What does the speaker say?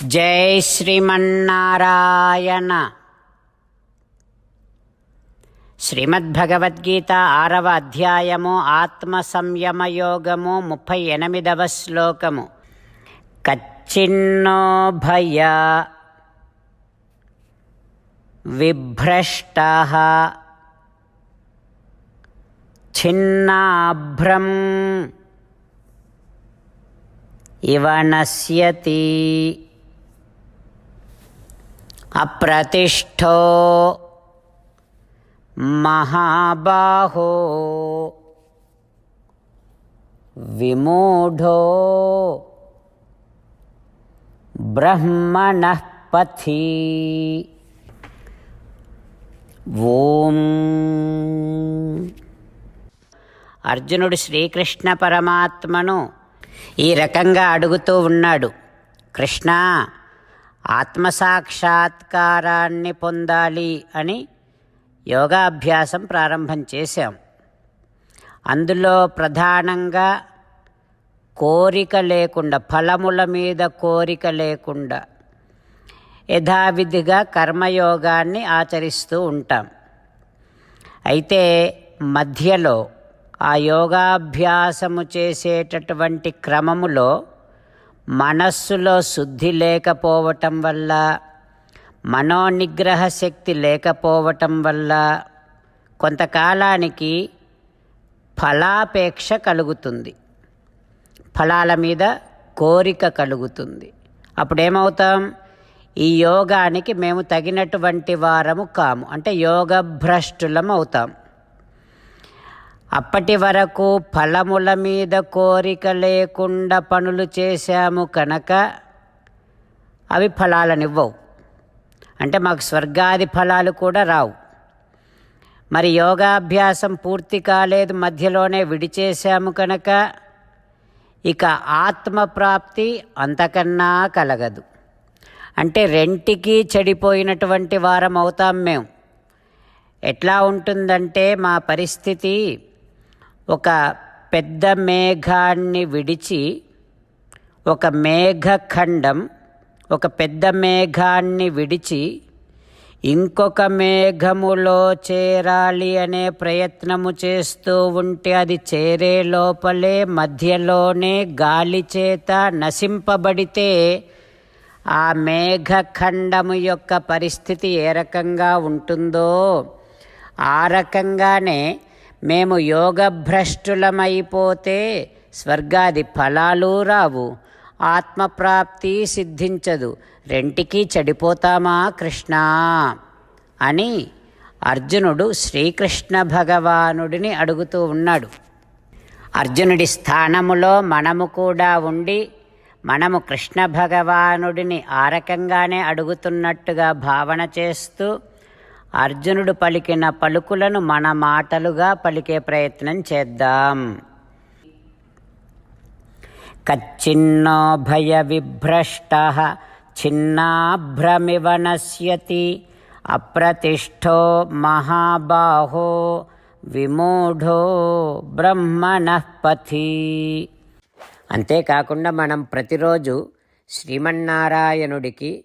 జై శ్రీమన్నారాయణ. శ్రీమద్భగవద్గీత ఆరవ అధ్యాయము ఆత్మ సంయమ యోగము ముప్పై ఎనిమిదవ శ్లోకము. కచ్చిన్నో భయ విభ్రష్ట ఛిన్నాభ్రం ఇవ నశ్యతి. అప్రతిష్టో మహాబాహో విమూఢో బ్రహ్మణపథి ఓం. అర్జునుడు శ్రీకృష్ణ పరమాత్మను ఈ రకంగా అడుగుతూ ఉన్నాడు. కృష్ణ ఆత్మసాక్షాత్కారాన్ని పొందాలి అని యోగాభ్యాసం ప్రారంభం చేశాం. అందులో ప్రధానంగా కోరిక లేకుండా ఫలముల మీద కోరిక లేకుండా యథావిధిగా కర్మయోగాన్ని ఆచరిస్తూ ఉంటాం. అయితే మధ్యలో ఆ యోగాభ్యాసము చేసేటటువంటి క్రమములో మనస్సులో శుద్ధి లేకపోవటం వల్ల మనోనిగ్రహ శక్తి లేకపోవటం వల్ల కొంతకాలానికి ఫలాపేక్ష కలుగుతుంది. ఫలాల మీద కోరిక కలుగుతుంది. అప్పుడేమవుతాం? ఈ యోగానికి మేము తగినటువంటి వారము కాము. అంటే యోగభ్రష్టులం అవుతాం అప్పటి వరకు ఫలముల మీద కోరిక లేకుండా పనులు చేశాము కనుక అవి ఫలాలనివ్వవు. అంటే మాకు స్వర్గాది ఫలాలు కూడా రావు. మరి యోగాభ్యాసం పూర్తి కాలేదు మధ్యలోనే విడిచేశాము కనుక ఇక ఆత్మప్రాప్తి అంతకన్నా కలగదు. అంటే రెంటికి చెడిపోయినటువంటి వారం అవుతాం మేము. ఎట్లా ఉంటుందంటే మా పరిస్థితి ఒక పెద్ద మేఘాన్ని విడిచి ఒక మేఘఖండం ఒక పెద్ద మేఘాన్ని విడిచి ఇంకొక మేఘములో చేరాలి అనే ప్రయత్నము చేస్తూ ఉంటే అది చేరే లోపలే మధ్యలోనే గాలి చేత నశింపబడితే ఆ మేఘఖండము యొక్క పరిస్థితి ఏ రకంగా ఉంటుందో ఆ రకంగానే మేము యోగభ్రష్టులమైపోతే స్వర్గాది ఫలాలు రావు. ఆత్మప్రాప్తి సిద్ధించదు. రెంటికి చెడిపోతామా కృష్ణ? అని అర్జునుడు శ్రీకృష్ణ భగవానుడిని అడుగుతూ ఉన్నాడు. అర్జునుడి స్థానములో మనము కూడా ఉండి మనము కృష్ణ భగవానుడిని ఆ రకంగానే అడుగుతున్నట్టుగా భావన చేస్తూ అర్జునుడు పలికిన పలుకులను మన మాటలుగా పలికే ప్రయత్నం చేద్దాం. కచ్చిన్నో భయ విభ్రష్ట చిన్నాభ్రమివ నశ్యతి అప్రతిష్ఠో మహాబాహో విమూఢో బ్రహ్మణపథి అంతేకాకుండా మనం ప్రతిరోజు శ్రీమన్నారాయణుడికి